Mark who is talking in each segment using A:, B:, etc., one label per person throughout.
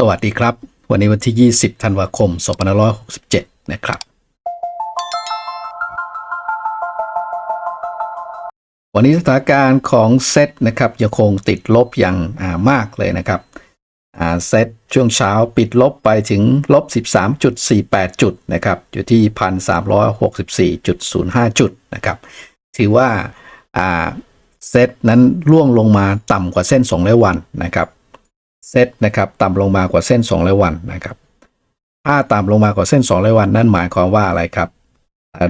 A: สวัสดีครับ วันนี้วันที่ 20 ธันวาคม 2567 นะครับ วันนี้สถานการณ์ของเซตนะครับยังคงติดลบอย่างามากเลยนะครับเซตช่วงเช้าปิดลบไปถึงลบ 13.48 จุดนะครับอยู่ที่ 1,364.05 จุดนะครับถือว่าอ่าเซตนั้นร่วงลงมาต่ำกว่าเส้น200วันนะครับ เซตนะครับต่ำลงมากว่าเส้น200วันนะครับถ้าต่ำลงมากว่าเส้น200วัน นั่นหมายความว่าอะไรครับ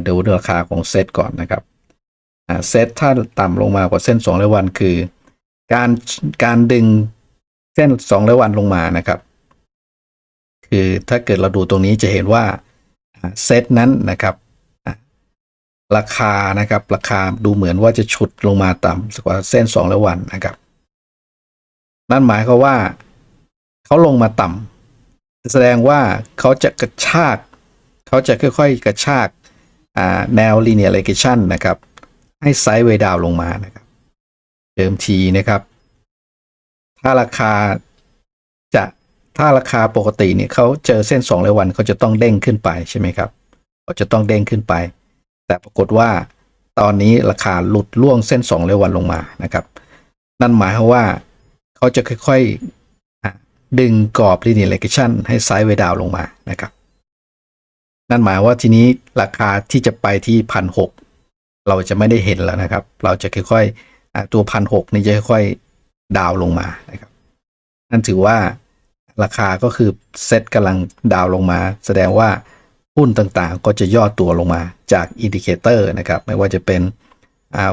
A: ดูราคาของเซตก่อนนะครับเซตถ้าต่ำลงมากว่าเส้น200วันคือ การการดึงเส้น200วันลงมานะครับ คือถ้าเกิดเราดูตรงนี้จะเห็นว่าเซตนั้นนะครับราคานะครับ ราคาดูเหมือนว่าจะฉุดลงมาต่ำกว่าเส้น200วันนะครับ นั่นหมายความว่า เขาลงมาต่ำแสดงว่าเขาจะกระชากเขาจะค่อย ๆ กระชากแนว linear regression นะครับ ให้ไซด์เวดาวลงมานะครับ เดิมทีนะครับ ถ้าราคาจะถ้าราคาปกติเนี่ยเขาเจอเส้น2ร้อยวันเขาจะต้องเด้งขึ้นไปใช่ไหมครับเขาจะต้องเด้งขึ้นไป แต่ปรากฏว่าตอนนี้ราคาหลุดล่วงเส้น2ร้อยวันลงมานะครับ นั่นหมายความว่าเขาจะค่อยๆ ดึงกรอบ linear regression ให้ไซด์เวดาวลงมานะครับ นั่นหมายว่าทีนี้ราคาที่จะไปที่พันหกเราจะไม่ได้เห็นแล้วนะครับ เราจะค่อยๆอะตัวพันหกนี่จะค่อยๆดาวลงมานะครับ นั่นถือว่าราคาก็คือเซตกำลังดาวลงมา แสดงว่าหุ้นต่างๆ ก็จะย่อตัวลงมาจากอินดิเคเตอร์นะครับ ไม่ว่าจะเป็น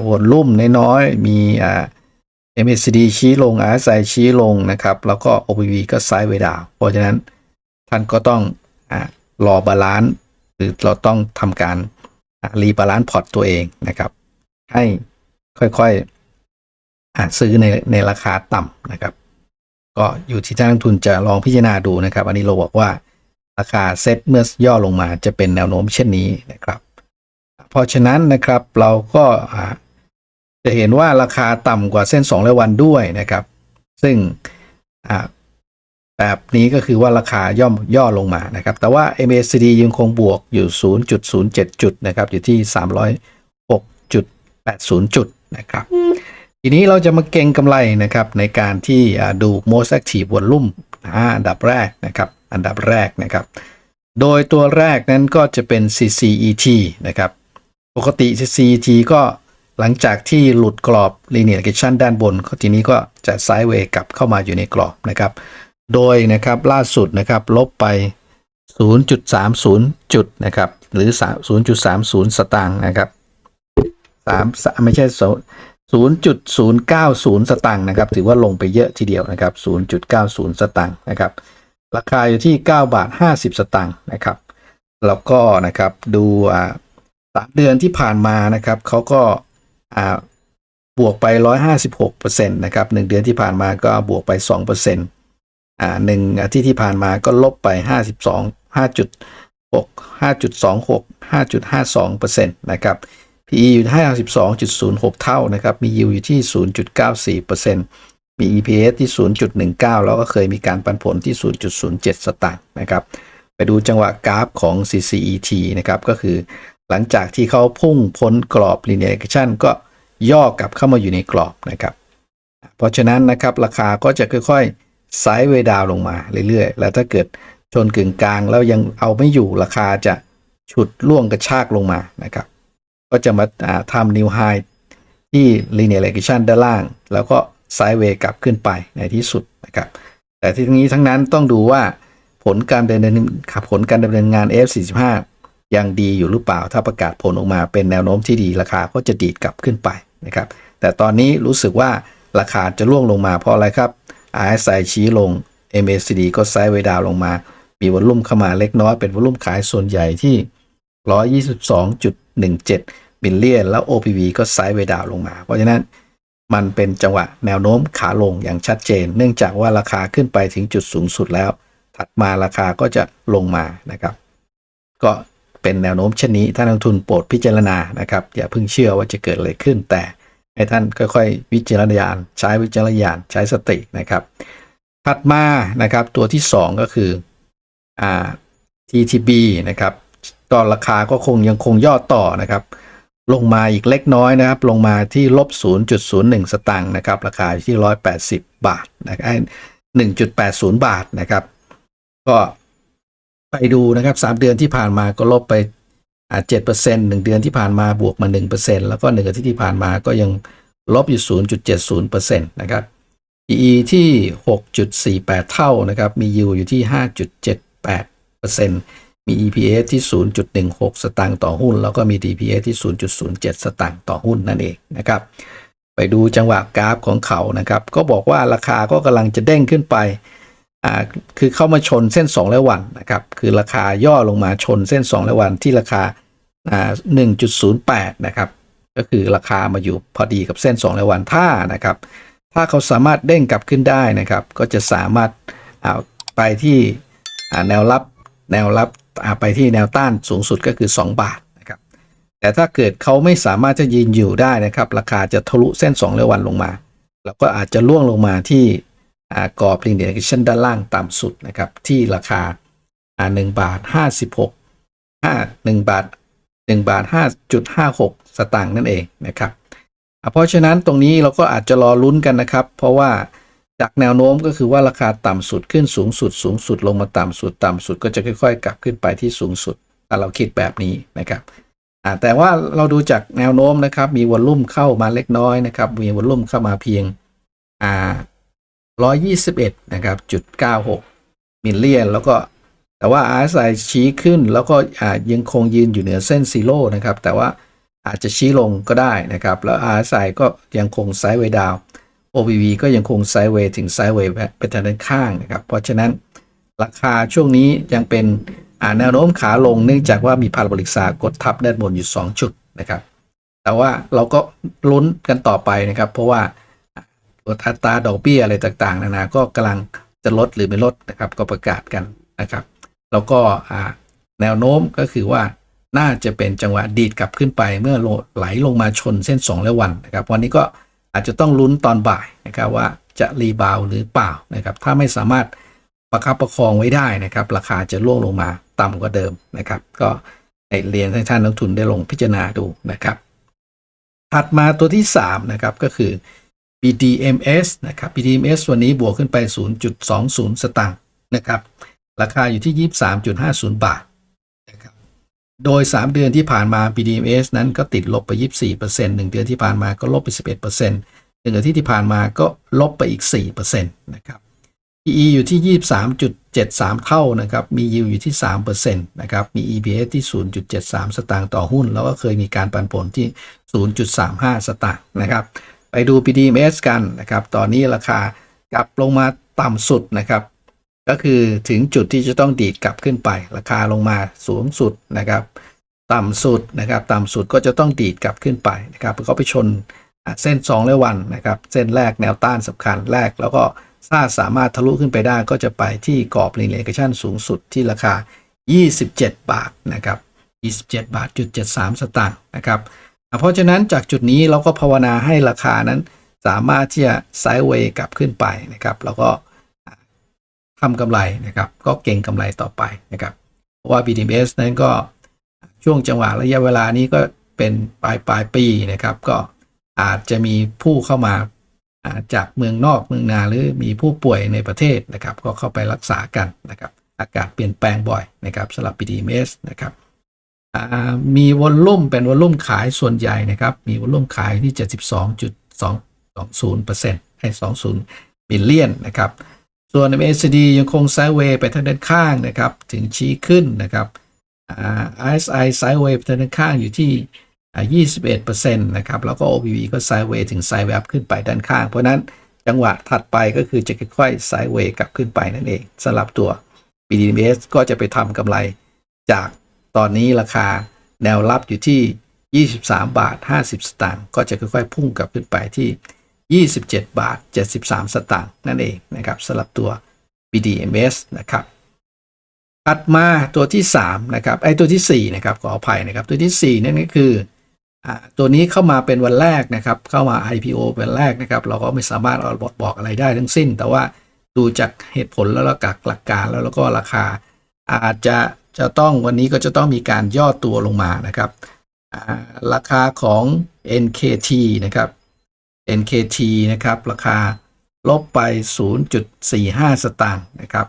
A: วอลุ่มน้อยๆมีอ่า MACD ชี้ลง RSI ชี้ลงนะครับ แล้วก็ OPV ก็ไซด์เวดาวเพราะฉะนั้นท่านก็ต้องอ่ารอบาลานซ์หรือเราต้องทำการรีบาลานซ์พอร์ตตัวเองนะครับ ให้ค่อยๆซื้อในในราคาต่ำนะครับ ก็อยู่ที่ท่านนักลงทุนจะลองพิจารณาดูนะครับ อันนี้เราบอกว่าราคาเซ็ตเมื่อย่อลงมาจะเป็นแนวโน้มเช่นนี้นะครับ เพราะฉะนั้นนะครับเราก็ จะเห็นว่าราคาต่ำกว่าเส้น2ร้อยวันด้วยนะครับ ซึ่งแบบนี้ก็คือว่าราคาย่อมย่อลงมานะครับ แต่ว่า MACD ยังคงบวกอยู่ 0.07 จุดนะครับ อยู่ที่ 306.80 จุดนะครับ ทีนี้เราจะมาเก็งกำไรนะครับ ในการที่ดู most active volume อ่าอันดับแรกนะครับ อันดับแรกนะครับ โดยตัวแรกนั้นก็จะเป็น CCET นะครับ ปกติ CCET ก็ หลังจากที่หลุดกรอบ linear regression ด้านบน ทีนี้ก็จะไซด์เวย์กลับเข้ามาอยู่ในกรอบนะครับ โดยนะครับล่าสุดนะครับลบไป 0.30 จุดนะครับ หรือ 0.30 สตางค์นะครับ3ไม่ใช่ 0.090 สตางค์นะครับ ถือว่าลงไปเยอะทีเดียวนะครับ 0.90 สตางค์นะครับ ราคาอยู่ที่ 9 บาท 50 สตางค์นะครับ แล้วก็นะครับดูอ่าสามเดือนที่ผ่านมานะครับเขาก็ บวกไป 156%นะครับหนึ่งเดือนที่ผ่านมาก็บวกไป 2%อ่าหนึ่งอาทิตย์ที่ผ่านมาก็ลบไป 52 5.6 5.26 5.52%นะครับ PE อยู่ที่52.06 เท่านะครับ มี yield อยู่ที่ 0.94%มี EPS ที่ 0.19 แล้วก็เคยมีการปันผลที่ 0.07 สตางค์นะครับ ไปดูจังหวะกราฟของ CCET นะครับ ก็คือ หลังจากที่เขาพุ่งพ้นกรอบ linear regression ก็ย่อกลับเข้ามาอยู่ในกรอบนะครับ เพราะฉะนั้นนะครับราคาก็จะค่อยๆไซด์เวดาวลงมาเรื่อยๆ แล้วถ้าเกิดชนกึ่งกลางแล้วยังเอาไม่อยู่ราคาจะฉุดล่วงกระชากลงมานะครับ ก็จะมาอ่าทำนิวไฮที่ linear regression ด้านล่าง แล้วก็ไซด์เวกลับขึ้นไปในที่สุดนะครับ แต่ที่นี้ทั้งนั้นต้องดูว่าผลการดำเนินผลการดำเนินงาน F45 ยังดีอยู่หรือเปล่า ถ้าประกาศผลออกมาเป็นแนวโน้มที่ดีราคาก็จะดีดกลับขึ้นไปนะครับ แต่ตอนนี้รู้สึกว่าราคาจะล่วงลงมาเพราะอะไรครับ RSI ชี้ลง MACD ก็ไซด์เวดาวลงมา มีวอลลุ่มเข้ามาเล็กน้อยเป็นวอลลุ่มขายส่วนใหญ่ที่ 122.17 บิลเลียน แล้ว OPV ก็ไซด์เวดาวลงมา เพราะฉะนั้นมันเป็นจังหวะแนวโน้มขาลงอย่างชัดเจน เนื่องจากว่าราคาขึ้นไปถึงจุดสูงสุดแล้ว ถัดมาราคาก็จะลงมานะครับ ก็ เป็นแนวโน้มเช่นนี้ท่านักลงทุนโปรดพิจารณานะครับ อย่าเพิ่งเชื่อว่าจะเกิดอะไรขึ้น แต่ให้ท่านค่อยๆวิจารณญาณใช้วิจารณญาณใช้สตินะครับ ถัดมานะครับตัวที่ 2 ก็คืออ่า TTB นะครับก็ราคาก็คงยังคงย่อต่อนะครับ ลงมาอีกเล็กน้อยนะครับ ลงมาที่ลบ 0.01 สตางค์นะครับ ราคาอยู่ที่ 180 บาทนะครับ1.80 บาทนะครับ ก็ ไปดูนะครับสามเดือนที่ผ่านมาก็ลบไปเจ็ดเปอร์เซ็นต์หนึ่งเดือนที่ผ่านมาบวกมาหนึ่งเปอร์เซ็นต์แล้วก็หนึ่งอาทิตย์ที่ผ่านมาก็ยังลบอยู่ศูนย์จุดเจ็ดศูนย์เปอร์เซ็นต์นะครับ PE ที่หกจุดสี่แปดเท่านะครับ มี yield อยู่ที่ห้าจุดเจ็ดแปดเปอร์เซ็นต์มี EPS ที่ศูนย์จุดหนึ่งหกสตางค์ต่อหุ้น แล้วก็มี DPS ที่ศูนย์จุดศูนย์เจ็ดสตางค์ต่อหุ้นนั่นเองนะครับ ไปดูจังหวะกราฟของเขานะครับ ก็บอกว่าราคาก็กำลังจะเด้งขึ้นไป คือเข้ามาชนเส้น2ร้อยวันนะครับคือราคาย่อลงมาชนเส้น2ร้อยวันที่ราคาอ่า1.08 นะครับ ก็คือราคามาอยู่พอดีกับเส้น2ร้อยวันถ้านะครับ ถ้าเขาสามารถเด้งกลับขึ้นได้นะครับ ก็จะสามารถาไปที่แนวรับแนวรับไปที่แนวต้านสูงสุดก็คือ 2 บาทนะครับ แต่ถ้าเกิดเขาไม่สามารถจะยืนอยู่ได้นะครับ ราคาจะทะลุเส้น2ร้อยวันลงมา แล้วก็อาจจะล่วงลงมาที่ กรอบลิงเดียชันด้านล่างต่ำสุดนะครับ ที่ราคาอ่า1บาท56 5 1บาท1บาท5.56 สตางค์นั่นเองนะครับเพราะฉะนั้นตรงนี้เราก็อาจจะรอลุ้นกันนะครับ เพราะว่าจากแนวโน้มก็คือว่าราคาต่ำสุดขึ้นสูงสุด สูงสุดลงมาต่ำสุด ต่ำสุดก็จะค่อยๆ กลับขึ้นไปที่สูงสุดถ้าเราคิดแบบนี้นะครับแต่ว่าเราดูจากแนวโน้มนะครับ มีวอลลุ่มเข้ามาเล็กน้อยนะครับ มีวอลลุ่มเข้ามาเพียง 121 นะครับจุด96มิลเลียน แล้วก็แต่ว่า RSI ชี้ขึ้นแล้วก็ยังคงยืนอยู่เหนือเส้นซีโร่นะครับ แต่ว่าอาจจะชี้ลงก็ได้นะครับ แล้ว RSI ก็ยังคงไซด์เวดาว OBV ก็ยังคงไซด์เวถึงไซด์เวย์เป็นทางด้านข้างนะครับ เพราะฉะนั้นราคาช่วงนี้ยังเป็นแนวโน้มขาลงเนื่องจากว่ามีพาราโบลิกซากดทับด้านบนอยู่ 2 จุดนะครับ แต่ว่าเราก็ลุ้นกันต่อไปนะครับ เพราะว่า ตัวอัตราดอกเบี้ยอะไรต่างๆนานาก็กำลังจะลดหรือไม่ลดนะครับก็ประกาศกันนะครับ แล้วก็แนวโน้มก็คือว่าน่าจะเป็นจังหวะดีดกลับขึ้นไปเมื่อไหลลงมาชนเส้น 2 และวันนะครับ วันนี้ก็อาจจะต้องลุ้นตอนบ่ายนะครับว่าจะรีบาวหรือเปล่านะครับ ถ้าไม่สามารถประคับประคองไว้ได้นะครับ ราคาจะร่วงลงมาต่ำกว่าเดิมนะครับ ก็ให้เรียนให้ท่านนักทุนได้ลงพิจารณาดูนะครับ ถัดมาตัวที่3นะครับก็คือ BDMs นะครับ BDMs วันนี้บวกขึ้นไป 0.20 สตางค์นะครับ ราคาอยู่ที่ 23.50 บาทนะครับโดย 3 เดือนที่ผ่านมา BDMs นั้นก็ติดลบไป 24% 1เดือนที่ผ่านมาก็ลบไป 11% 1อาทิตย์ที่ผ่านมาก็ลบไปอีก 4%นะครับ PE อยู่ที่ 23.73 เท่านะครับ มี yield อยู่ที่ 3%นะครับ มี EPS ที่ 0.73 สตางค์ต่อหุ้น แล้วก็เคยมีการปันผลที่ 0.35 สตางค์นะครับ ไปดู BDMs กันนะครับ ตอนนี้ราคากลับลงมาต่ำสุดนะครับ ก็คือถึงจุดที่จะต้องดีดกลับขึ้นไป ราคาลงมาสูงสุดนะครับ ต่ำสุดนะครับ ต่ำสุดก็จะต้องดีดกลับขึ้นไปนะครับก็ไปชนเส้น2และวันนะครับ เส้นแรกแนวต้านสำคัญแรก แล้วก็ถ้าสามารถทะลุขึ้นไปได้ก็จะไปที่กรอบลิเนกชันสูงสุดที่ราคา 27 บาทนะครับ 27 บาทจุด73 สตางค์นะครับ เพราะฉะนั้นจากจุดนี้เราก็ภาวนาให้ราคานั้น สามารถที่จะไซด์เวย์กลับขึ้นไปนะครับ แล้วก็ทำกำไรนะครับ ก็เก่งกำไรต่อไปนะครับเพราะว่า BDMs นั้นก็ช่วงจังหวะระยะเวลานี้ก็เป็นปลายปลายปีนะครับ ก็อาจจะมีผู้เข้ามาจากเมืองนอกเมืองนาหรือมีผู้ป่วยในประเทศนะครับ ก็เข้าไปรักษากันนะครับ อากาศเปลี่ยนแปลงบ่อยนะครับสำหรับ BDMs นะครับ มีวอลลุ่มเป็นวอลลุ่มขายส่วนใหญ่นะครับ มีวอลลุ่มขายที่72.20%ให้ 20 บิลเลียนนะครับ ส่วน MACD ยังคงไซด์เวย์ไปทางด้านข้างนะครับ ถึงชี้ขึ้นนะครับอ่า RSI ไซด์เวย์ไปทางด้านข้างอยู่ที่อ่า21%นะครับ แล้วก็ OBV ก็ไซด์เวย์ถึงไซด์แวบขึ้นไปด้านข้าง เพราะฉะนั้นจังหวะถัดไปก็คือจะค่อยๆไซด์เวย์กลับขึ้นไปนั่นเองสำหรับตัว BDMs ก็จะไปทำกำไรจาก ตอนนี้ราคาแนวรับอยู่ที่ 23 บาท 50 สตางค์ก็จะค่อยๆ พุ่งกลับขึ้นไปที่ 27 บาท 73 สตางค์นั่นเองนะครับสำหรับตัว BDMs นะครับถัดมาตัวที่3นะครับไอ้ตัวทีสี่4นะครับขออภัยนะครับตัวทีสี่4 นั่นก็คืออตัวนี้เข้ามาเป็นวันแรกนะครับ เข้ามา IPO เป็นแรกนะครับ เราก็ไม่สามารถเอาบทบอกอะไรได้ทั้งสิ้น แต่ว่าดูจากเหตุผลแล้วก็จากหลักการแล้วแล้วก็ราคาอาจจะ จะต้องวันนี้ก็จะต้องมีการย่อตัวลงมานะครับ ราคาของ NKT นะครับ NKT นะครับ ราคาลบไป 0.45 สตางค์นะครับ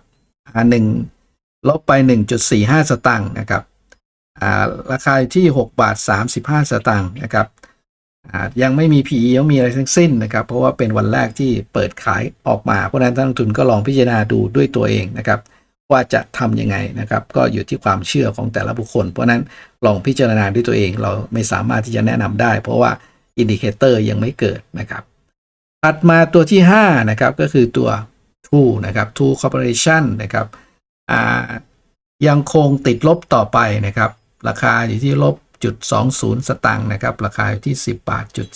A: อ่าหนึ่งลบไป 1.45 สตางค์นะครับ ราคาที่6บาท35 สตางค์นะครับยังไม่มี PE ยังมีอะไรทั้งสิ้นนะครับ เพราะว่าเป็นวันแรกที่เปิดขายออกมา เพราะฉะนั้นท่านลงทุนก็ลองพิจารณาดูด้วยตัวเองนะครับ ว่าจะทำยังไงนะครับ ก็อยู่ที่ความเชื่อของแต่ละบุคคล เพราะนั้นลองพิจารณาด้วยตัวเองเราไม่สามารถที่จะแนะนำได้ เพราะว่าอินดิเคเตอร์ยังไม่เกิดนะครับถัดมาตัวที่ 5 นะครับ ก็คือตัว True นะครับ True Corporation นะครับยังคงติดลบต่อไปนะครับ ราคาอยู่ที่ลบจุด20 สตางค์นะครับ ราคาอยู่ที่ 10บาทจุด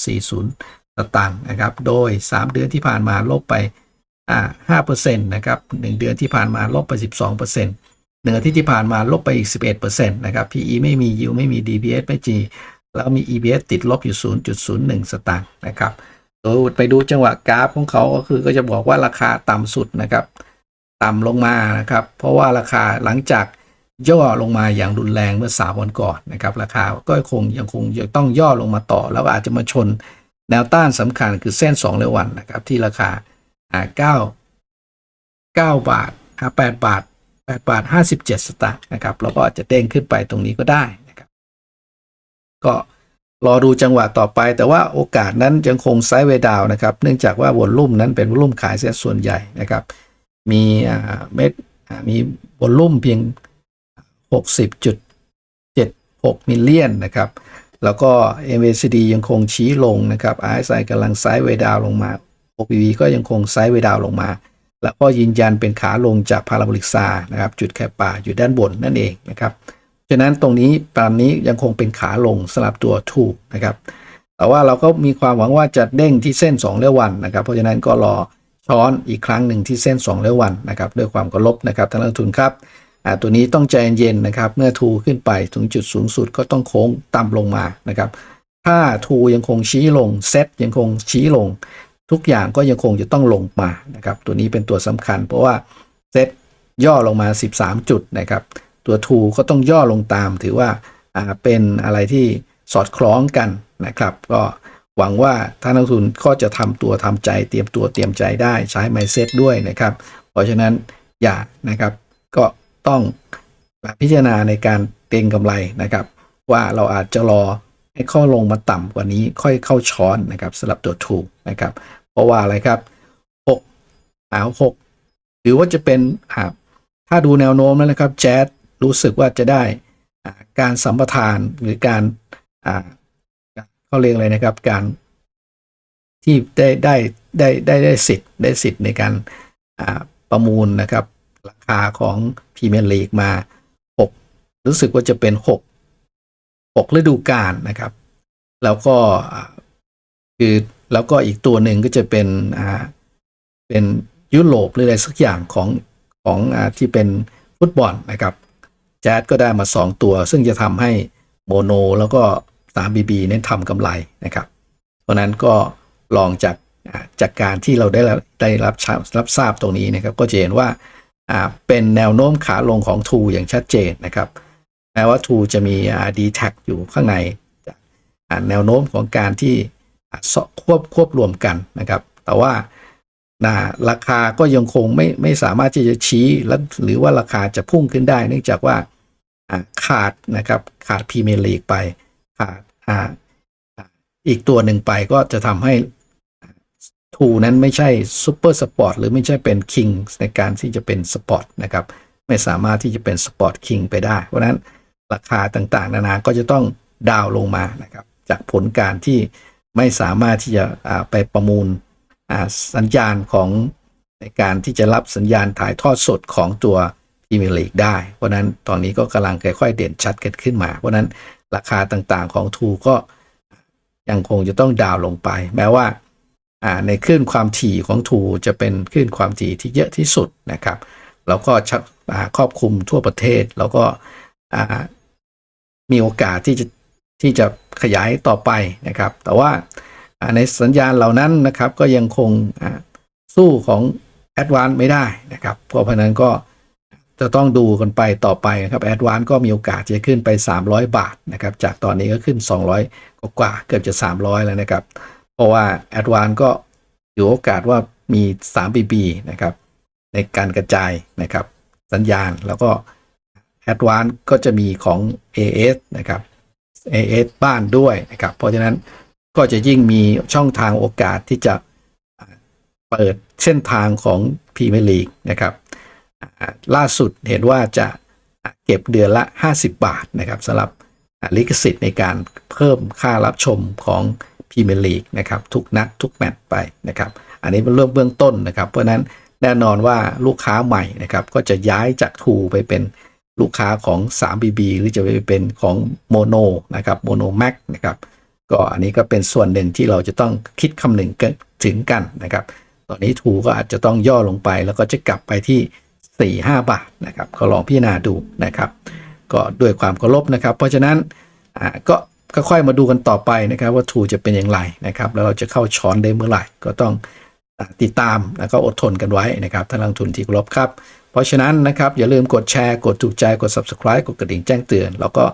A: 40 สตางค์นะครับ โดย 3 เดือนที่ผ่านมาลบไป 5%นะครับ1เดือนที่ผ่านมาลบไป 12%หนึ่งอาทิตย์ที่ผ่านมาลบไปอีก 11%นะครับ PE ไม่มี Yield ไม่มี DPS ไม่จีแล้วมี EPS ติดลบอยู่ 0.01 สตางค์นะครับโดยไปดูจังหวะกราฟของเขาก็คือก็จะบอกว่าราคาต่ำสุดนะครับ ต่ำลงมานะครับ เพราะว่าราคาหลังจากย่อลงมาอย่างรุนแรงเมื่อสามวันก่อนนะครับ ราคาก็คงยังคงยังต้องย่อลงมาต่อ แล้วอาจจะมาชนแนวต้านสำคัญคือเส้น2เรายวันนะครับที่ราคา อ่า9 9บาทอ่า8บาท8บาท57สตางค์นะครับแล้วก็อาจจะเด้งขึ้นไปตรงนี้ก็ได้นะครับก็รอดูจังหวะต่อไป แต่ว่าโอกาสนั้นยังคงไซด์เวดาวนะครับ เนื่องจากว่าวอลลุ่มนั้นเป็นวอลลุ่มขายเสียส่วนใหญ่นะครับ มีเม็ดมีวอลลุ่มเพียง 60.76มิลเลียนนะครับ แล้วก็ MACD ยังคงชี้ลงนะครับ RSI กำลังไซด์เวดาวลงมา OPV ก็ยังคงไซด์เวดาวลงมา แล้วก็ยืนยันเป็นขาลงจากพาราโบลิกซานะครับ จุดแคปป่าอยู่ด้านบนนั่นเองนะครับ ฉะนั้นตรงนี้ตามนี้ยังคงเป็นขาลงสำหรับตัวทูนะครับ แต่ว่าเราก็มีความหวังว่าจะเด้งที่เส้น2เลี้ยววันนะครับ เพราะฉะนั้นก็รอช้อนอีกครั้งหนึ่งที่เส้น2เลี้ยววันนะครับด้วยความเคารพนะครับท่านนักลงทุนครับตัวนี้ต้องใจเย็นๆนะครับ เมื่อทูขึ้นไปถึงจุดสูงสุดก็ต้องโค้งต่ำลงมานะครับ ถ้าทูยังคงชี้ลงเซตยังคงชี้ลง ทุกอย่างก็ยังคงจะต้องลงมานะครับ ตัวนี้เป็นตัวสำคัญ เพราะว่าเซตย่อลงมา 13 จุดนะครับ ตัวทูก็ต้องย่อลงตาม ถือว่าเป็นอะไรที่สอดคล้องกันนะครับ ก็หวังว่าท่านนักลงทุนก็จะทำตัวทำใจเตรียมตัวเตรียมใจได้ใช้ไมเซ็ตด้วยนะครับ เพราะฉะนั้นอย่านะครับก็ต้องพิจารณาในการเก็งกำไรนะครับ ว่าเราอาจจะรอให้ข้าลงมาต่ำกว่านี้ค่อยเข้าช้อนนะครับสำหรับตัวทูนะครับ ราะว่าอะไรครับ6อ่า6หรือว่าจะเป็นถ้าดูแนวโน้มแล้วนะครับแจ๊ดรู้สึกว่าจะได้การสัมปทานหรือการเขาเรียกอะไรนะครับ การที่ได้ได้ได้ได้ได้สิทธิ์ได้สิทธิ์ในการประมูลนะครับ ราคาของพรีเมียร์ลีกมา 6 รู้สึกว่าจะเป็น 6 6ฤดูกาลนะครับ แล้วก็คือ แล้วก็อีกตัวหนึ่งก็จะเป็นอ่าเป็นยุโรปหรืออะไรสักอย่างของของอ่าที่เป็นฟุตบอลนะครับแจ๊ดก็ได้มา 2 ตัว ซึ่งจะทำให้โมโนแล้วก็ 3BB เน้นทำกำไรนะครับ เพราะนั้นก็ลองจากจากการที่เราได้รับได้รับรับทราบตรงนี้นะครับ ก็จะเห็นว่าเป็นแนวโน้มขาลงของทูอย่างชัดเจนนะครับแม้ว่าทูจะมีดีแท็อยู่ข้างในแนวโน้มของการที่ ควบควบรวมกันนะครับ แต่ว่านะราคาก็ยังคงไม่ไม่สามารถที่จะชี้และหรือว่าราคาจะพุ่งขึ้นได้ เนื่องจากว่าขาดนะครับขาดพรีเมียร์ลีกไปขาดออีกตัวหนึ่งไปก็จะทำให้ทูนั้นไม่ใช่ซูเปอร์สปอร์ตหรือไม่ใช่เป็นคิงในการที่จะเป็นสปอร์ตนะครับไม่สามารถที่จะเป็นสปอร์ตคิงไปได้ เพราะนั้นราคาต่างๆ นานาก็จะต้องดาวลงมานะครับจากผลการที่ ไม่สามารถที่จะไปประมูลสัญญาณของในการที่จะรับสัญญาณถ่ายทอดสดของตัวพรีเมียร์ลีกได้ เพราะนั้นตอนนี้ก็กำลังค่อยๆเด่นชัดกันขึ้นมา เพราะนั้นราคาต่างๆของทูก็ยังคงจะต้องดาวลงไป แม้ว่าในคลื่นความถี่ของทูจะเป็นคลื่นความถี่ที่เยอะที่สุดนะครับแล้วก็ครอบคลุมทั่วประเทศแล้วก็มีโอกาสที่จะ ที่จะขยายต่อไปนะครับ แต่ว่าในสัญญาณเหล่านั้นนะครับก็ยังคงสู้ของแอดวานไม่ได้นะครับเพราะฉะนั้นก็จะต้องดูกันไปต่อไปนะครับแอดวานก็มีโอกาสจะขึ้นไป 300 บาทนะครับจากตอนนี้ก็ขึ้น 200 กว่าๆเกือบจะ 300 แล้วนะครับ เพราะว่าแอดวานก็อยู่โอกาสว่ามี3 BB นะครับในการกระจายนะครับสัญญาณแล้วก็แอดวานก็จะมีของ AS นะครับ AS บ้านด้วยนะครับ เพราะฉะนั้นก็จะยิ่งมีช่องทางโอกาสที่จะเปิดเส้นทางของพรีเมียร์ลีกนะครับล่าสุดเห็นว่าจะเก็บเดือนละ 50 บาทนะครับสำหรับลิขสิทธิ์ในการเพิ่มค่ารับชมของพรีเมียร์ลีกนะครับทุกนัดทุกแมตช์ไปนะครับ อันนี้เป็นเรื่องเบื้องต้นนะครับ เพราะฉะนั้นแน่นอนว่าลูกค้าใหม่นะครับก็จะย้ายจากทูไปเป็น ลูกค้าของ 3BB หรือจะไปเป็นของโมโนนะครับโมโนแม็กนะครับก็อันนี้ก็เป็นส่วนหนึ่งที่เราจะต้องคิดคำนึงกันถึงกันนะครับ ตอนนี้ทูก็อาจจะต้องย่อลงไปแล้วก็จะกลับไปที่ 4-5 บาทนะครับก็ลองพิจารณาดูนะครับ ก็ด้วยความเคารพนะครับ เพราะฉะนั้นอ่าก็ค่อยๆมาดูกันต่อไปนะครับ ว่าทูจะเป็นอย่างไรนะครับ แล้วเราจะเข้าช้อนได้เมื่อไหร่ก็ต้องติดตามแล้วก็อดทนกันไว้นะครับท่านนักลงทุนที่เคารพครับ เพราะฉะนั้นนะครับอย่าลืมกดแชร์กดถูกใจกด subscribe กดกระดิ่งแจ้งเตือน แล้วก็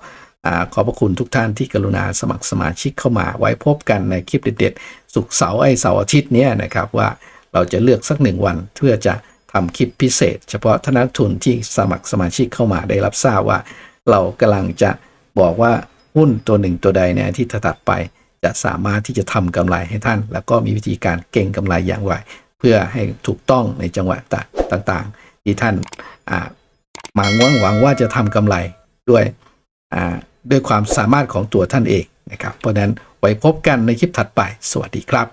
A: อ่าขอบพระคุณทุกท่านที่กรุณาสมัครสมาชิกเข้ามาไว้พบกันในคลิปเด็ดๆ สุกเสาร์ไอเสาร์อาทิตย์นี้นะครับว่าเราจะเลือกสักหนึ่งวันเพื่อจะทำคลิปพิเศษ เฉพาะท่านักทุนที่สมัครสมาชิกเข้ามาได้รับทราบว่า เรากำลังจะบอกว่าหุ้นตัวหนึ่งตัวใดในอาทิตย์ถัดไป จะสามารถที่จะทำกำไรให้ท่าน แล้วก็มีวิธีการเก่งกำไรอย่างไรเพื่อให้ถูกต้องในจังหวะต่างๆ ที่ท่านมาหวังหวังว่าจะทำกำไรด้วยด้วยความสามารถของตัวท่านเองนะครับ เพราะฉะนั้นไว้พบกันในคลิปถัดไป สวัสดีครับ